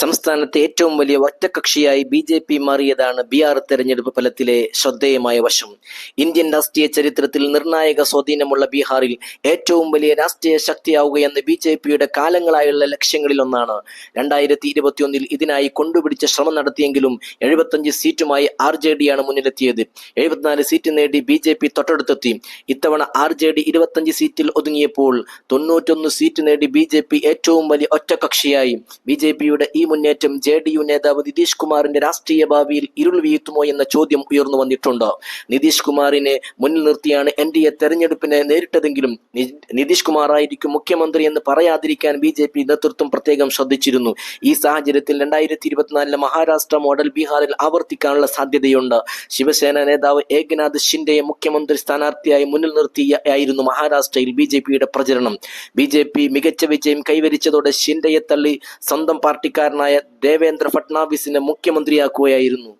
സംസ്ഥാനത്തെ ഏറ്റവും വലിയ ഒറ്റകക്ഷിയായി ബി ജെ പി മാറിയതാണ് ബീഹാർ തെരഞ്ഞെടുപ്പ് ഫലത്തിലെ ശ്രദ്ധേയമായ വശം. ഇന്ത്യൻ രാഷ്ട്രീയ ചരിത്രത്തിൽ നിർണായക സ്വാധീനമുള്ള ബീഹാറിൽ ഏറ്റവും വലിയ രാഷ്ട്രീയ ശക്തിയാവുകയെന്ന് ബി ജെ പിയുടെ കാലങ്ങളായുള്ള ലക്ഷ്യങ്ങളിൽ ഒന്നാണ്. രണ്ടായിരത്തി ഇരുപത്തിയൊന്നിൽ ഇതിനായി കൊണ്ടുപിടിച്ച ശ്രമം നടത്തിയെങ്കിലും എഴുപത്തഞ്ച് സീറ്റുമായി ആർ ജെ ഡിയാണ് മുന്നിലെത്തിയത്. എഴുപത്തിനാല് സീറ്റ് നേടി ബി ജെ പി തൊട്ടടുത്തെത്തി. ഇത്തവണ ആർ ജെ ഡി ഇരുപത്തഞ്ച് സീറ്റിൽ ഒതുങ്ങിയപ്പോൾ തൊണ്ണൂറ്റൊന്ന് സീറ്റ് നേടി ബി ജെ പി ഏറ്റവും വലിയ ഒറ്റകക്ഷിയായി. ബി ജെ പിയുടെ ഈ മുന്നേറ്റം ജെ ഡി യു നേതാവ് നിതീഷ് കുമാറിന്റെ രാഷ്ട്രീയ ഭാവിയിൽ ഇരുൾ വീഴ്ത്തുമോ എന്ന ചോദ്യം ഉയർന്നു വന്നിട്ടുണ്ട്. നിതീഷ് കുമാറിനെ മുന്നിൽ നിർത്തിയാണ് എൻ ഡി എ തെരഞ്ഞെടുപ്പിനെ നേരിട്ടതെങ്കിലും നിതീഷ് കുമാർ ആയിരിക്കും മുഖ്യമന്ത്രി എന്ന് പറയാതിരിക്കാൻ ബി ജെ പി നേതൃത്വം പ്രത്യേകം ശ്രദ്ധിച്ചിരുന്നു. ഈ സാഹചര്യത്തിൽ രണ്ടായിരത്തി ഇരുപത്തിനാലിലെ മഹാരാഷ്ട്ര മോഡൽ ബീഹാറിൽ ആവർത്തിക്കാനുള്ള സാധ്യതയുണ്ട്. ശിവസേന നേതാവ് ഏകനാഥ് ഷിൻഡെയെ മുഖ്യമന്ത്രി സ്ഥാനാർത്ഥിയായി മുന്നിൽ നിർത്തിയായിരുന്നു മഹാരാഷ്ട്രയിൽ ബി ജെ പിയുടെ പ്രചരണം. ബി ജെ പി മികച്ച വിജയം കൈവരിച്ചതോടെ ഷിൻഡെയെ തള്ളി സ്വന്തം പാർട്ടിക്കാരനായ ദേവേന്ദ്ര ഫട്നാവിസിനെ മുഖ്യമന്ത്രിയാക്കുകയായിരുന്നു.